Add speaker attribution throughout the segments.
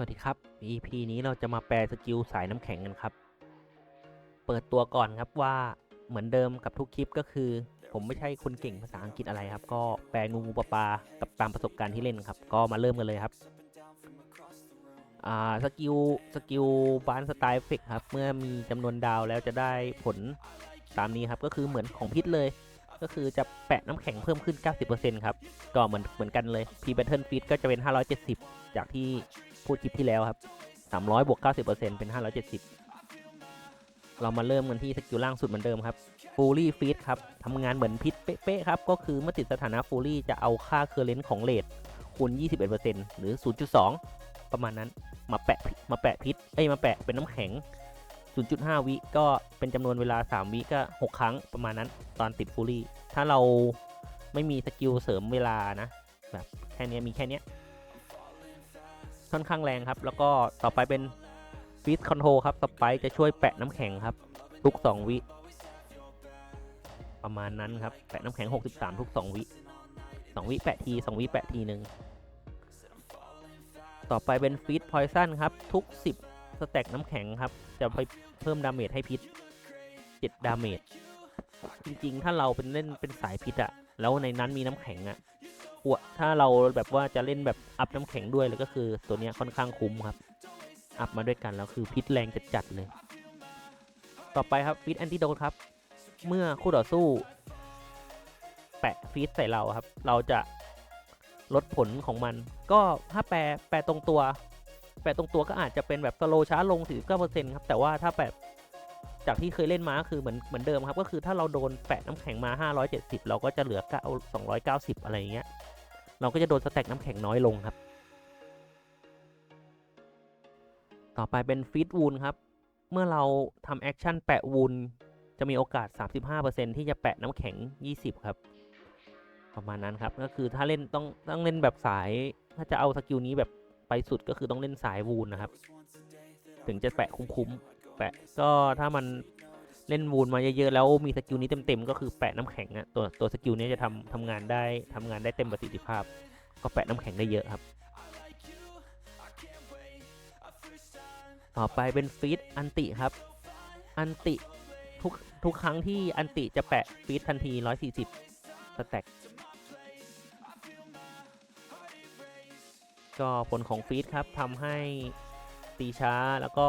Speaker 1: สวัสดีครับ EP นี้เราจะมาแปลสกิลสายน้ำแข็งกันครับ เปิดตัวก่อนครับว่าเหมือนเดิมกับทุกคลิปก็คือ ผมไม่ใช่คนเก่งภาษาอังกฤษอะไรครับ ก็แปลงูงูปลาปลากับตามประสบการณ์ที่เล่นครับ ก็มาเริ่มกันเลยครับ อ่าสกิลสกิลบานสไตล์เฟกครับ เมื่อมีจำนวนดาวแล้วจะได้ผลตามนี้ครับ ก็คือเหมือนของพิษเลย ก็คือจะแปะน้ำแข็งเพิ่มขึ้น 90%ครับ ก็เหมือนเหมือนกันเลย P Battle Feed ก็จะเป็น 570 จากที่ พูดคลิปที่แล้วครับ300บวก90%เป็น570 เรามาเริ่มกันที่สกิลล่างสุดเหมือนเดิมครับ Fully Feed ครับทำงานเหมือนพิษเป๊ะๆครับ ก็คือเมื่อติดสถานะ Fully จะเอาค่าเคอร์เรนต์ของเลทคูณ 21%หรือ 0.2 ประมาณนั้นมาแปะมาแปะพิษเอ้ยมาแปะเป็นน้ำแข็ง 0.5 วิก็เป็นจำนวนเวลา 3 วิก็ 6 ครั้งประมาณนั้นตอนติดฟูลี่ถ้าเราไม่มีสกิลเสริมเวลานะแบบแค่นี้มีแค่เนี้ย ค่อนข้างแรงครับ แล้วก็ต่อไปเป็นฟีสคอนโทรครับสไปจะช่วยแปะน้ำแข็งครับ ทุก 2 วิ ประมาณนั้นครับ แปะน้ำแข็ง 63 ทุก 2 วิ 2 วิแปะที 2 วิแปะทีหนึ่งต่อไปเป็นฟีดพอยซันครับ ทุก 10 สแต็กน้ำแข็งครับ จะไปเพิ่มดาเมจให้พิษ 7 ดาเมจจริงๆ ถ้าเราเป็นเล่นเป็นสายพิษอะแล้วในนั้นมีน้ำแข็งอะ วถ้าเราแบบว่าจะเล่นแบบอัพน้ำแข็งด้วยเลยก็คือตัวเนี้ยค่อนข้างคุ้มครับ อัพมาด้วยกันแล้วคือพิษแรงจัดๆเลย ต่อไปครับฟีดแอนติโดครับ เมื่อคู่ต่อสู้ แปะฟีดใส่เราครับ เราจะลดผลของมัน ก็ถ้าแปลแปลตรงตัว แปะตรงตัวก็อาจจะเป็นแบบสโลช้าลง49%ครับ แต่ว่าถ้าแบบจากที่เคยเล่นมาคือเหมือนเหมือนเดิมครับ ก็คือถ้าเราโดนแปะน้ำแข็งมา 570 เราก็จะเหลือ 9 290 อะไรอย่างเงี้ย เราก็จะโดนสแต็กน้ำแข็งน้อยลงครับ ต่อไปเป็นฟีดวูนครับ เมื่อเราทำแอคชั่นแปะวูนจะมีโอกาส 35%ที่จะแปะน้ำแข็ง 20 ครับ ประมาณนั้นครับ ก็คือถ้าเล่นต้องต้องเล่นแบบสาย ถ้าจะเอาสกิลนี้แบบไปสุดก็คือต้องเล่นสายวูนนะครับ ถึงจะแปะคุ้มๆ แปะก็ถ้ามัน เล่นวูนมาเยอะๆแล้วมีสกิลนี้เต็มๆก็คือแปะน้ำแข็งอะตัวตัวสกิลนี้จะทำทำงานได้ทำงานได้เต็มประสิทธิภาพ ก็แปะน้ำแข็งได้เยอะครับ ต่อไปเป็นฟีดอันติครับ อันติทุกทุกครั้งที่อันติจะแปะฟีดทันที 140สแต็กก็ผลของฟีดครับทำให้ ตีช้า แล้วก็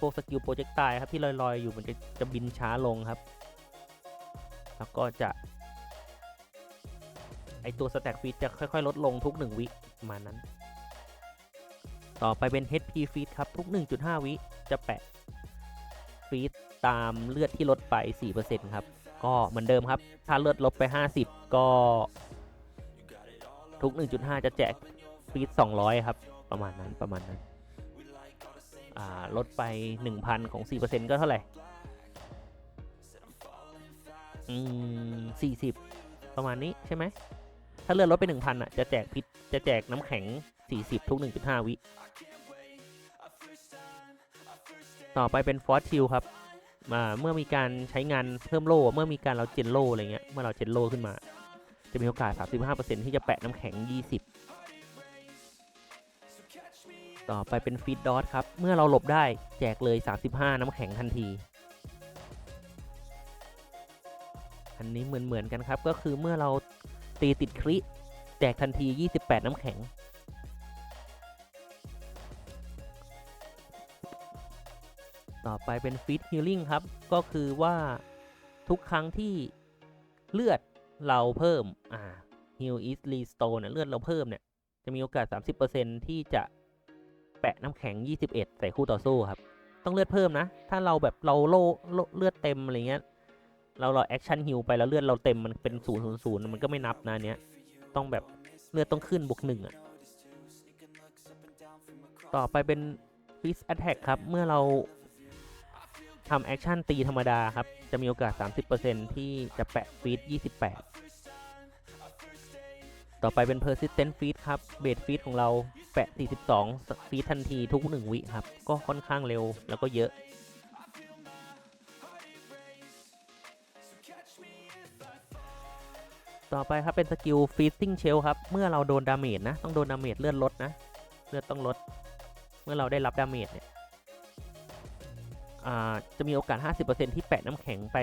Speaker 1: พวกสกิลโปรเจกต์ตายครับที่ลอยๆ อยู่มันจะจะบินช้าลงครับ แล้วก็จะ ไอตัวสแต็กฟีดจะค่อยๆ ลดลงทุก 1 วิประมาณนั้น ต่อไปเป็น HP ฟีดครับทุก 1.5 วิจะแปะฟีดตามเลือดที่ลดไป 4%ครับ ก็เหมือนเดิมครับ ถ้าเลือดลดไป 50 ก็ทุก 1.5 จะแจกฟีด200 ครับ ประมาณนั้น ประมาณนั้น ลดไป 1,000 ของ 4%ก็เท่าไหร่ อืม40ประมาณนี้ใช่ไหม ถ้าเลื่อนลดไป 1,000อะ จะแจกพิษจะแจกน้ำแข็ง 40 ทุก 1.5 วิ ต่อไปเป็นฟอสทิลครับมาเมื่อมีการใช้งานเพิ่มโล่เมื่อมีการเราเจนโล่อะไรเงี้ย เมื่อเราเจนโล่ขึ้นมา จะมีโอกาส 35%ที่จะแปะน้ำแข็ง 20 ต่อไปเป็นฟีดดอทครับ เมื่อเราหลบได้แจกเลย 35 น้ำแข็งทันที อันนี้เหมือนเหมือนกันครับ ก็คือเมื่อเราตีติดคริแจกทันที 28 น้ำแข็ง ต่อไปเป็นฟีดฮิลลิ่งครับ ก็คือว่าทุกครั้งที่เลือดเราเพิ่ม อ่า heal is restore เนี่ยเลือดเราเพิ่มเนี่ย จะมีโอกาส 30%ที่จะ แปะน้ำแข็ง 21 ใส่คู่ต่อสู้ครับ ต้องเลือดเพิ่มนะ ถ้าเราแบบเราโลโลเลือดเต็มอะไรเงี้ย เราเราแอคชั่นฮิลไปแล้วเลือดเราเต็มมันเป็น0ูนย์ศูนย์มันก็ไม่นับนะเนี้ย ต้องแบบเลือดต้องขึ้นบวกหนึ่งอะต่อไปเป็นฟิสแอ t แทกครับ เมื่อเราทำแอคชั่นตีธรรมดาครับ จะมีโอกาส 30%ที่จะแปะฟีด28 ต่อไปเป็น persistent feed ครับเบสฟีดของเราแปะ 42ฟีดทันทีทุก 1 วิครับ ก็ค่อนข้างเร็วแล้วก็เยอะ ต่อไปครับเป็นสกิล feeding shell ครับ เมื่อเราโดนดาเมจนะ ต้องโดนดาเมจเลือดลดนะ เลือดต้องลด เมื่อเราได้รับดาเมจเนี่ยจะมีโอกาส 50%ที่แปะน้ำแข็งไป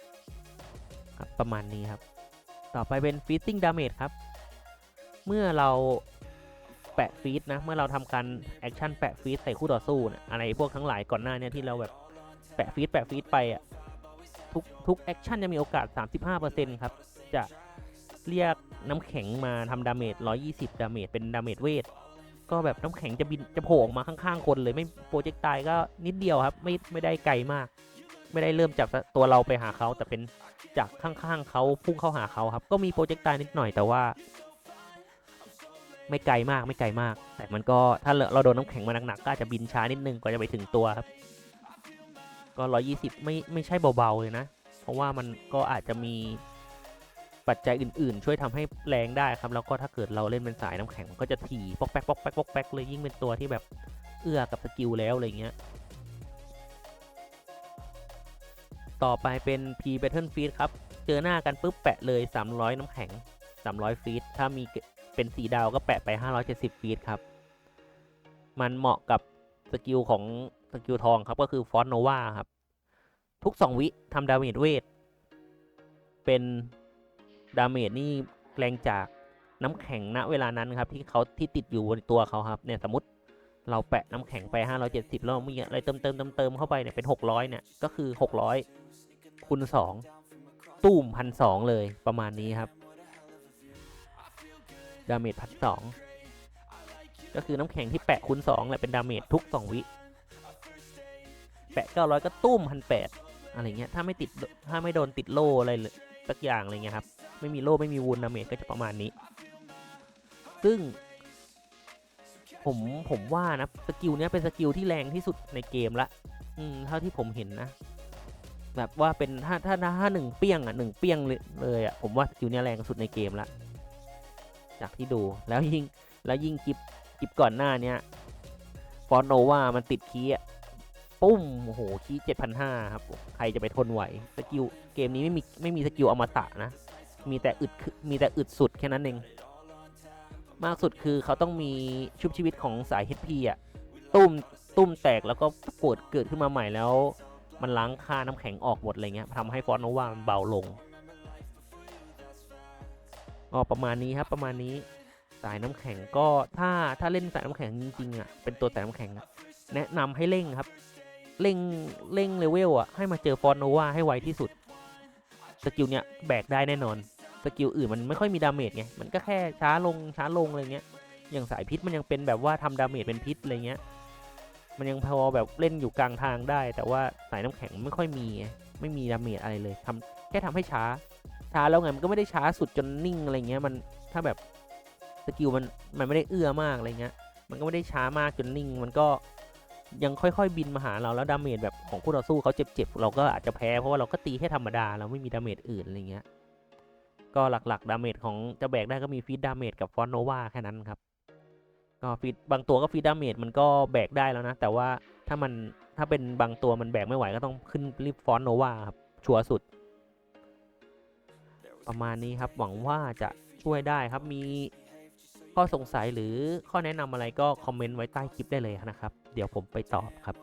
Speaker 1: 16 ครับ ประมาณนี้ครับ ต่อไปเป็น feeding damage ครับ เมื่อเราแปะฟีดนะ เมื่อเราทำการแอคชั่นแปะฟีดใส่คู่ต่อสู้นะอะไรพวกทั้งหลายก่อนหน้าเนี้ที่เราแบบแปะฟีดแปะฟีดไปอะทุกทุกแอคชั่นจะมีโอกาส 35%ครับ จะเรียกน้ำแข็งมาทำดาเมจ 120 ดาเมจ เป็นดาเมจเวท ก็แบบน้ำแข็งจะบินจะโผล่ออกมาข้างๆคนเลยไม่โปรเจกต์ตายก็นิดเดียวครับ ไม่ไม่ได้ไกลมาก ไม่ได้เริ่มจากตัวเราไปหาเขาแต่เป็นจากข้างๆเขาพุ่งเข้าหาเขาครับ ก็มีโปรเจกต์ตายนิดหน่อยแต่ว่า ไม่ไกลมากไม่ไกลมาก แต่มันก็ถ้าเราโดนน้ำแข็งมาหนักๆก็อาจจะบินช้านิดนึงกว่าจะไปถึงตัวครับ ก็ 120 ไม่ไม่ใช่เบาๆเลยนะ เพราะว่ามันก็อาจจะมีปัจจัยอื่นๆ ช่วยทำให้แรงได้ครับ แล้วก็ถ้าเกิดเราเล่นเป็นสายน้ำแข็งมันก็จะถี่ปอกแป๊กปอกแป๊กปอกแป๊กเลยยิ่งเป็นตัวที่แบบเอื้อกับสกิลแล้วอะไรเงี้ย ต่อไปเป็น P Battle Feed ครับ เจอหน้ากันปุ๊บแปะเลย 300 น้ำแข็ง 300 ฟีดถ้ามีเป็นสีดาวก็แปะไป 570 ฟีดครับ มันเหมาะกับสกิลของสกิลทองครับก็คือฟอนโนวาครับ ทุก 2 วิทำดาเมจเวท เป็นดาเมจนี่แรงจากน้ำแข็งณเวลานั้นครับ ที่เขาที่ติดอยู่บนตัวเขาครับเนี่ยสมมติเราแปะน้ำแข็งไป 570 แล้วมีอะไรเติมเติมเติมเติมเข้าไปเนี่ยเป็น 600 เนี่ย ก็คือ 600 คูณ2ตุ้มพันสองเลยประมาณนี้ครับดาเมจพันสองก็คือน้ำแข็งที่แปะคูณสองแหละเป็นดาเมจทุกสองวิ แปะเก้าร้อยก็ตุ้มพันแปดอะไรเงี้ยถ้าไม่ติดถ้าไม่โดนติดโล่อะไรสักอย่างอะไรเงี้ยครับ ไม่มีโล่ไม่มีวูนดาเมจก็จะประมาณนี้ ซึ่ง ผมผมว่านะสกิลเนี้ยเป็นสกิลที่แรงที่สุดในเกมละ อืมเท่าที่ผมเห็นนะ แบบว่าเป็นถ้าถ้าถ้าหนึ่งเปี้ยงอะหนึ่งเปี้ยงเลยเลยอะผมว่าสกิลเนี้ยแรงสุดในเกมละจากที่ดูแล้วยิ่งแล้วยิ่งกิบกิบก่อนหน้าเนี้ยฟอนโนว่ามันติดคีย์อะปุ้มโอ้โหคีย์เจ็ดพันห้าครับ ใครจะไปทนไหวสกิลเกมนี้ไม่มีไม่มีสกิลอมตะนะ มีแต่อึดมีแต่อึดสุดแค่นั้นเอง มากสุดคือเขาต้องมีชุบชีวิตของสาย HP อะตุ้มตุ้มแตกแล้วก็ปวดเกิดขึ้นมาใหม่แล้ว มันล้างค่าน้ำแข็งออกหมดอะไรเงี้ยทำให้ฟอนโนวามันเบาลงก็ประมาณนี้ครับประมาณนี้สายน้ำแข็งก็ถ้าถ้าเล่นสายน้ำแข็งจริงๆอะเป็นตัวสายน้ำแข็งอะแนะนำให้เร่งครับเร่งเร่งเลเวลอะให้มาเจอฟอนโนวาให้ไวที่สุดสกิลเนี้ยแบกได้แน่นอนสกิลอื่นมันไม่ค่อยมีดาเมจไงมันก็แค่ช้าลงช้าลงอะไรเงี้ยอย่างสายพิษมันยังเป็นแบบว่าทำดาเมจเป็นพิษอะไรเงี้ย มันยังพอแบบเล่นอยู่กลางทางได้ แต่ว่าสายน้ำแข็งไม่ค่อยมีไงไม่มีดาเมจอะไรเลยทำแค่ทำให้ช้า ช้าแล้วไงมันก็ไม่ได้ช้าสุดจนนิ่งอะไรเงี้ยมันถ้าแบบสกิลมันมันไม่ได้เอื้อมากอะไรเงี้ย มันก็ไม่ได้ช้ามากจนนิ่ง มันก็ยังค่อยๆบินมาหาเราแล้วดาเมจแบบของคู่ต่อสู้เขาเจ็บๆเราก็อาจจะแพ้เพราะว่าเราก็ตีแค่ธรรมดาเราไม่มีดาเมจอื่นอะไรเงี้ยก็หลักๆดาเมจของจะแบกได้ก็มีฟีดดาเมจกับฟอนโนวาแค่นั้นครับ ก็ฟีดบางตัวก็ฟีดดาเมจมันก็แบกได้แล้วนะ แต่ว่าถ้ามันถ้าเป็นบางตัวมันแบกไม่ไหวก็ต้องขึ้นรีบฟอนโนวาครับ ชัวร์สุด ประมาณนี้ครับหวังว่าจะช่วยได้ครับมีข้อสงสัยหรือข้อแนะนำอะไรก็คอมเมนต์ไว้ใต้คลิปได้เลยนะครับ เดี๋ยวผมไปตอบครับ